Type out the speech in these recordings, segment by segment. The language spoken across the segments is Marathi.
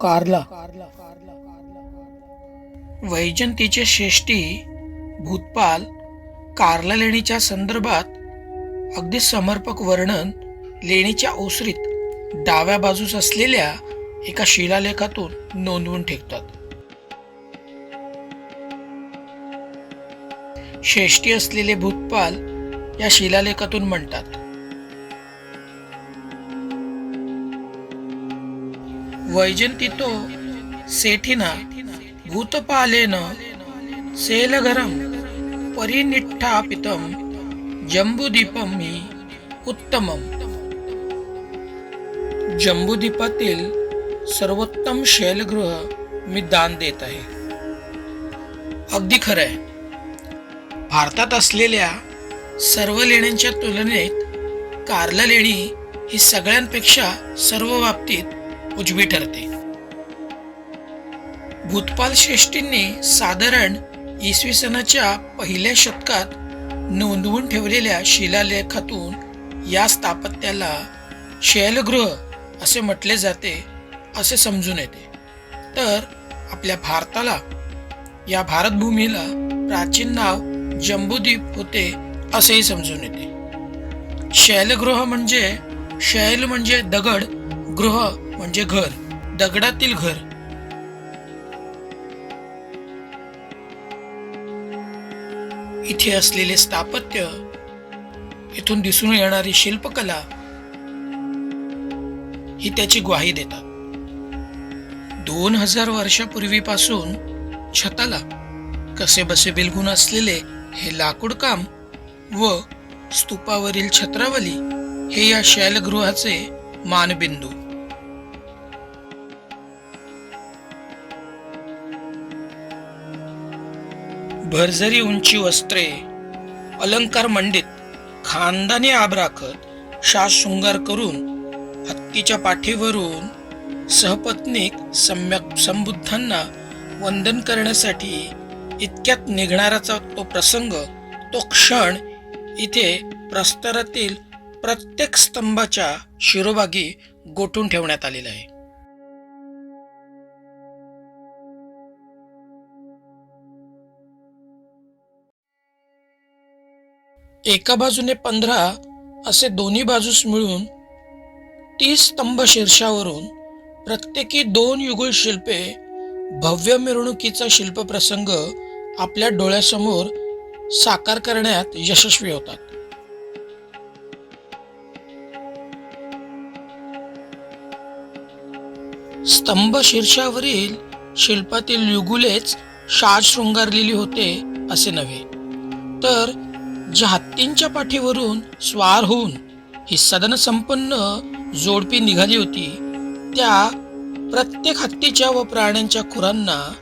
कारला. वैजंतीचे श्रेष्ठी भूतपाल कारला लेणीच्या संदर्भात अगदी समर्पक वर्णन लेणीच्या ओसरीत डाव्या बाजूस असलेल्या एका शिलालेखातून नोंदवून ठेवतात. श्रेष्ठी असलेले भूतपाल या शिलालेखातून म्हणतात वैजंतीतो सेठिना भूतपालेन सेलघरम परिनिष्ठापितम जम्बूदीपम ही उत्तमम। जम्बूदीपातील सर्वोत्तम शैलगृह मी दान देत आहे। अगदी खरं आहे। भारतात असलेल्या सर्व लेण्यांच्या तुलनेत कार्ला लेणी ही सगळ्यांपेक्षा सर्व बाबतीत उजवी ठरते. भूतपाल श्रेष्ठींनी साधारण इसवी सनाच्या पहिल्या शतकात नोंदवून ठेवलेल्या शिलालेखातून या स्थापत्याला शैलगृह असे म्हटले जाते असे समजून येते. तर आपल्या भारताला या भारतभूमीला प्राचीन नाव जम्बूद्वीप होते असेही समजून येते. शैलगृह म्हणजे शैल म्हणजे दगड गृह म्हणजे घर. दगडातील घर. इथे असलेले स्थापत्य इथून दिसून येणारी शिल्पकला ही त्याची ग्वाही देतात. दोन हजार वर्षापूर्वीपासून छताला कसे बसे बिलगून असलेले हे लाकूड काम व स्तूपावरील छत्रावली हे या शैलगृहाचे मानबिंदू. भरझरी उंची वस्त्रे अलंकार मंडित खानदानी आब राखत शास शृंगार करून हत्तीच्या पाठीवरून सहपत्नीक सम्यक संबुद्धांना वंदन करण्यासाठी इतक्यात निघणाराचा तो प्रसंग तो क्षण इथे प्रस्तरातील प्रत्येक स्तंभाच्या शिरोभागी गोठून ठेवण्यात आलेला आहे. एका बाजूने पंधरा असे दोन्ही बाजूस मिळून तीस स्तंभ शीर्षावरून प्रत्येकी दोन युगुल शिल्पे भव्य मिरवणुकीचा शिल्पप्रसंग आपल्या डोळ्यासमोर साकार करण्यात यशस्वी होतात. स्तंभ शीर्षावरील शिल्पातील युगुलेच शाज शृंगारलेली होते असे नव्हे. तर ज्या हत्तींच्या पाठीवरून स्वार होऊन ही सदन संपन्न जोडपी निघाली होती त्या प्रत्येक हत्तीच्या व प्राण्यांच्या खुरांना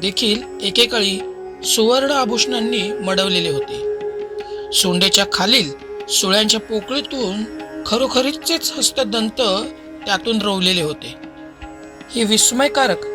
देखील एकेकाळी सुवर्ण आभूषणांनी मडवलेले होते. सोंडेच्या खालील सुळ्यांच्या पोकळीतून खरोखरीचेच हस्तदंत त्यातून रोवलेले होते. ही विस्मयकारक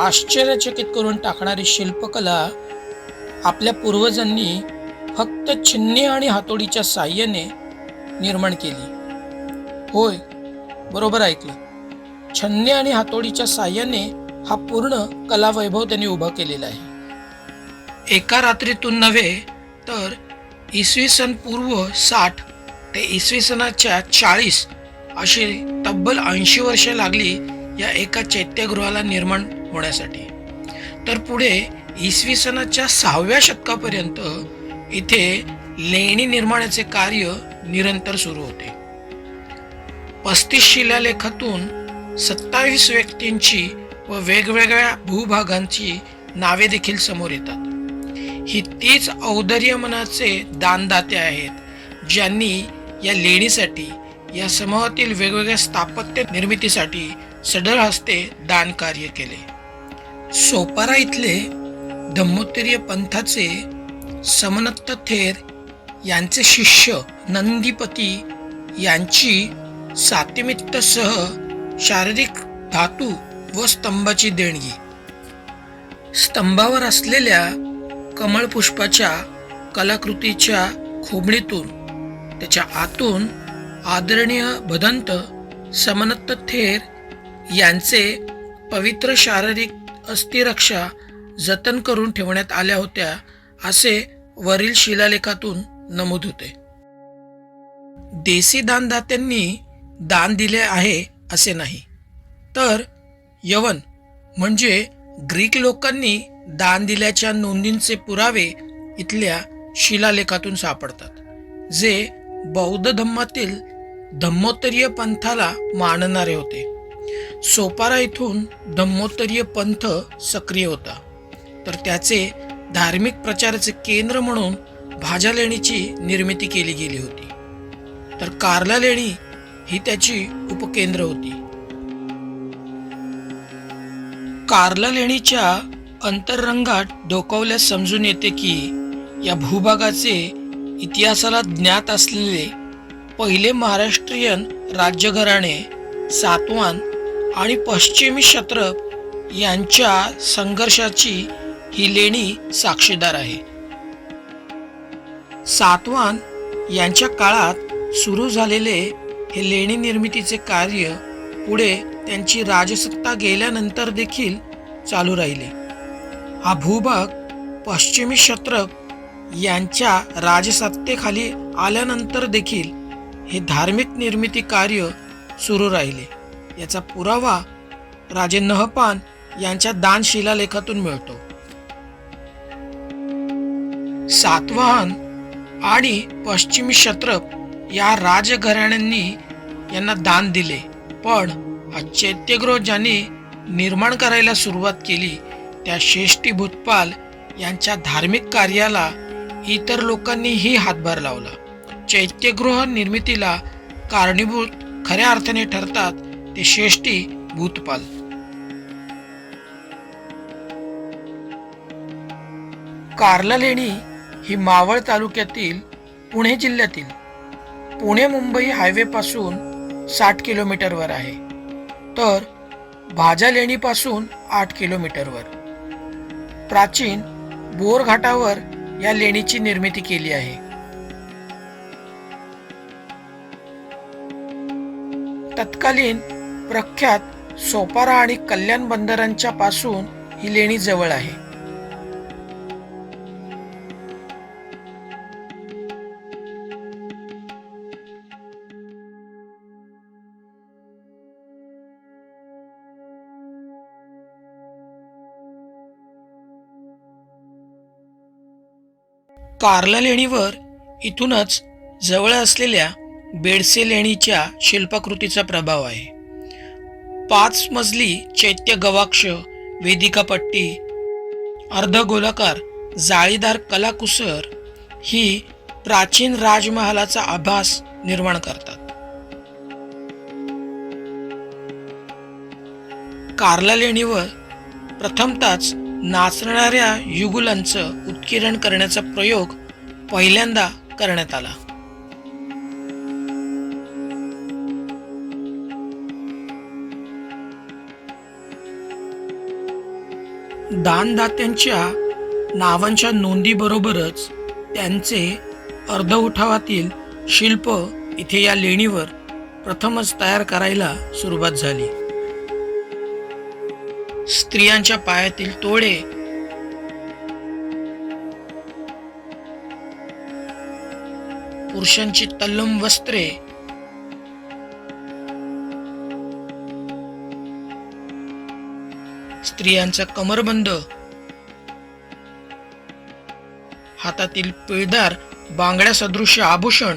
आश्चर्यचकित करून टाकणारी शिल्पकला आपल्या पूर्वजांनी फक्त छिन्ने आणि हातोडीच्या साह्याने निर्माण केली. होय बरोबर ऐकलं. छन्ने आणि हातोडीच्या साह्याने हा पूर्ण कलावैभव त्यांनी उभा केलेला आहे. एका रात्रीतून नव्हे तर इसवी सन पूर्व साठ ते इसवी सनाच्या चाळीस अशी तब्बल ऐंशी वर्षे लागली या एका चैत्यगृहाला निर्माण होण्यासाठी. तर पुढे इसवी सनाच्या सहाव्या शतकापर्यंत इथे लेणी निर्माणाचे कार्य निरंतर सुरू होते. पस्तीस शिलालेखातून सत्तावीस व्यक्तींची व वेगवेगळ्या भूभागांची नावे देखील समोर येतात. ही तीच औदर्य मनाचे दानदाते आहेत ज्यांनी या लेणीसाठी या समूहातील वेगवेगळ्या स्थापत्य निर्मितीसाठी सडळ हस्ते दान कार्य केले. सोपारा इथले धम्मोत्तरीय पंथाचे समनत्त थेर यांचे शिष्य नंदीपती यांची सातिमित्तसह शारीरिक धातू व स्तंभाची देणगी. स्तंभावर असलेल्या कमळपुष्पाच्या कलाकृतीच्या खोबणीतून त्याच्या आतून आदरणीय भदंत समनत्त थेर यांचे पवित्र शारीरिक अस्थिरक्षा जतन करून ठेवण्यात आल्या होत्या. असे वरील शिलालेखातून नमूद होते. देसी दानदात्यांनी दान दिले आहे असे नाही. तर यवन म्हणजे ग्रीक लोकांनी दान दिल्याच्या नोंदींचे पुरावे इथल्या शिलालेखातून सापडतात जे बौद्ध धम्मातील धम्मोत्तरीय पंथाला मानणारे होते. सोपारा इथून धम्मोत्तरीय पंथ सक्रिय होता. तर त्याचे धार्मिक प्रचाराचे केंद्र म्हणून भाजा लेणीची निर्मिती केली गेली होती. तर कार्ला लेणी ही त्याची उपकेंद्र होती. कार्ला लेणीच्या अंतररंगात डोकावल्यास समजून येते की या भूभागाचे इतिहासाला ज्ञात असलेले पहिले महाराष्ट्रीयन राज्यघराणे सातवान आणि पश्चिमी क्षत्रप यांच्या संघर्षाची ही लेणी साक्षीदार आहे. सातवान यांच्या काळात सुरू झालेले हे लेणी निर्मितीचे कार्य पुढे त्यांची राजसत्ता गेल्यानंतर देखील चालू राहिले. हा भूभाग पश्चिमी शत्रक यांच्या राजसत्तेखाली आल्यानंतर देखील हे धार्मिक निर्मिती कार्य सुरू राहिले. याचा पुरावा राजे नहपान यांच्या दान शिलालेखातून मिळतो. सातवाहन आणि पश्चिमी क्षत्रप या राजघराण्यांनी यांना दान दिले. पण हा चैत्यगृह ज्यांनी निर्माण करायला सुरुवात केली त्या शेष्टी भूतपाल यांच्या धार्मिक कार्याला इतर लोकांनीही हातभार लावला. चैत्यगृह निर्मितीला कारणीभूत खऱ्या अर्थाने ठरतात ते शेष्टी भूतपाल. कार्ला लेणी ही मावळ तालुक्यातील पुणे जिल्ह्यातील पुणे मुंबई हायवेपासून साठ किलोमीटरवर आहे. तर भाजा लेणीपासून आठ किलोमीटरवर प्राचीन बोरघाटावर या लेणीची निर्मिती केली आहे. तत्कालीन प्रख्यात सोपारा आणि कल्याण बंदरांच्या पासून ही लेणी जवळ आहे. कार्ला लेणीवर इथूनच जवळ असलेल्या बेडसे लेणीच्या शिल्पाकृतीचा प्रभाव आहे. पाच मजली चैत्य गवाक्ष वेदिका पट्टी अर्धगोलाकार जाळीदार कलाकुसर ही प्राचीन राजमहालाचा आभास निर्माण करतात. कार्ला लेणीवर प्रथमताच नाचणाऱ्या युगुलांचं उत्किरण करण्याचा प्रयोग पहिल्यांदा करण्यात आला. दानदात्यांच्या नावांच्या नोंदीबरोबरच त्यांचे अर्धउठावातील शिल्प इथे या लेणीवर प्रथमच तयार करायला सुरुवात झाली. स्त्रियांच्या पायातील तोडे. पुरुषांची तल्लम वस्त्रे. स्त्रियांचा कमरबंद. हातातील पिळदार बांगड्या सदृश्य आभूषण.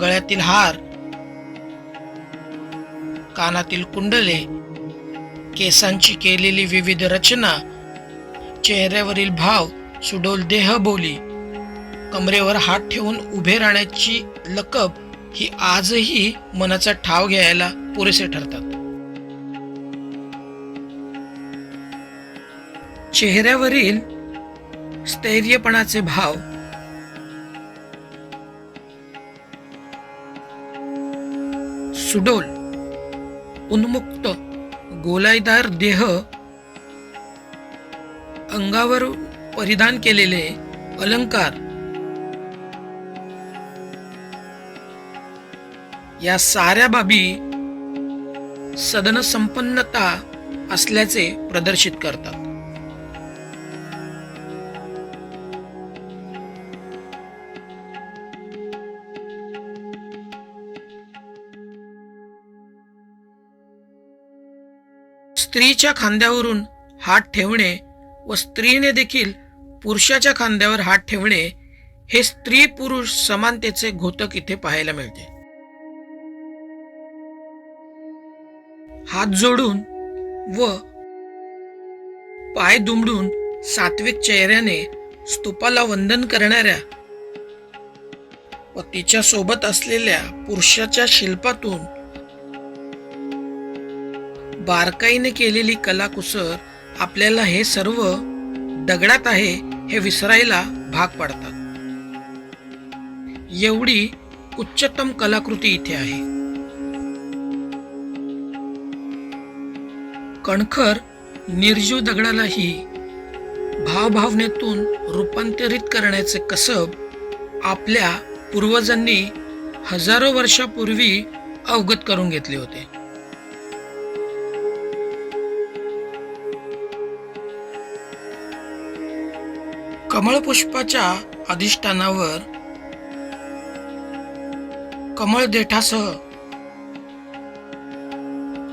गळ्यातील हार कानातील कुंडले केसांची केलेली विविध रचना चेहऱ्यावरील भाव सुडोल देहबोली कमरेवर हात ठेवून उभे राहण्याची लकब ही आजही मनाचा ठाव घ्यायला पुरेसे ठरतात. चेहऱ्यावरील स्थैर्यपणाचे भाव. सुडोल उन्मुक्त गोलाईदार देह अंगावर परिधान केलेले अलंकार. या साऱ्या बाबी सदन संपन्नता असल्याचे प्रदर्शित करतात. स्त्रीच्या खांद्यावरून हात ठेवणे व स्त्रीने देखील पुरुषाच्या खांद्यावर हात ठेवणे हे स्त्री पुरुष समानतेचे घोतक इथे पाहायला मिळते. हात जोडून व पाय दुमडून सात्विक चेहऱ्याने स्तूपाला वंदन करणाऱ्या व तिच्या सोबत असलेल्या पुरुषाच्या शिल्पातून बारकाईने केलेली कलाकुसर आपल्याला हे सर्व दगडात आहे हे विसरायला भाग पाडतात. एवढी उच्चतम कलाकृती इथे आहे. कणखर निर्जीव दगडालाही भावभावनेतून रूपांतरित करण्याचे कसब आपल्या पूर्वजांनी हजारो वर्षापूर्वी अवगत करून घेतले होते. कमळपुष्पाच्या अधिष्ठानावर कमळ देठासह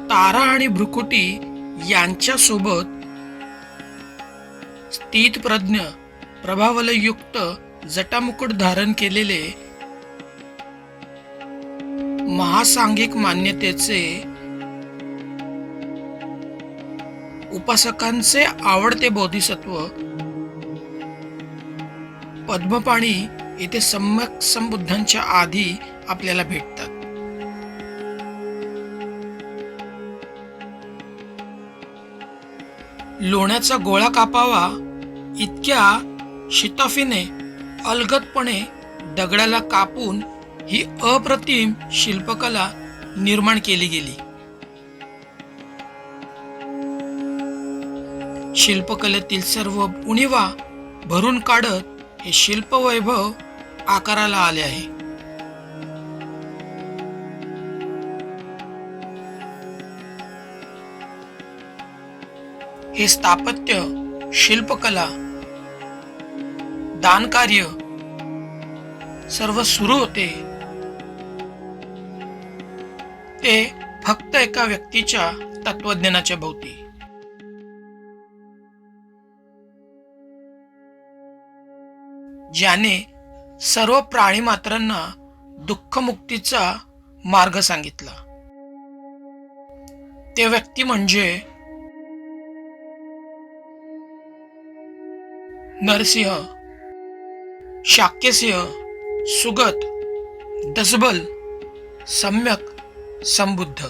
तारा आणि भ्रुकुटी यांच्या सोबत स्थित प्रज्ञ प्रभावलयुक्त जटामुकुट धारण केलेले महासांघिक मान्यतेचे उपासकांचे आवडते बोधिसत्व पद्मपाणी येथे सम्यक संबुद्धांच्या आधी आपल्याला भेटतात. लोण्याचा गोळा कापावा इतक्या शिताफीने अलगतपणे दगडाला कापून ही अप्रतिम शिल्पकला निर्माण केली गेली. शिल्पकलेतील सर्व उणीवा भरून काढत हे शिल्प वैभव आकाराला आले आहे. हे स्थापत्य शिल्पकला दानकार्य सर्व सुरू होते. ते फक्त एका व्यक्तीच्या तत्वज्ञानाच्या भोवती. ज्याने सर्व प्राणीमात्रांना दुःखमुक्तीचा मार्ग सांगितला. ते व्यक्ती म्हणजे नरसिंह शाक्यसिंह सुगत दसबल सम्यक संबुद्ध.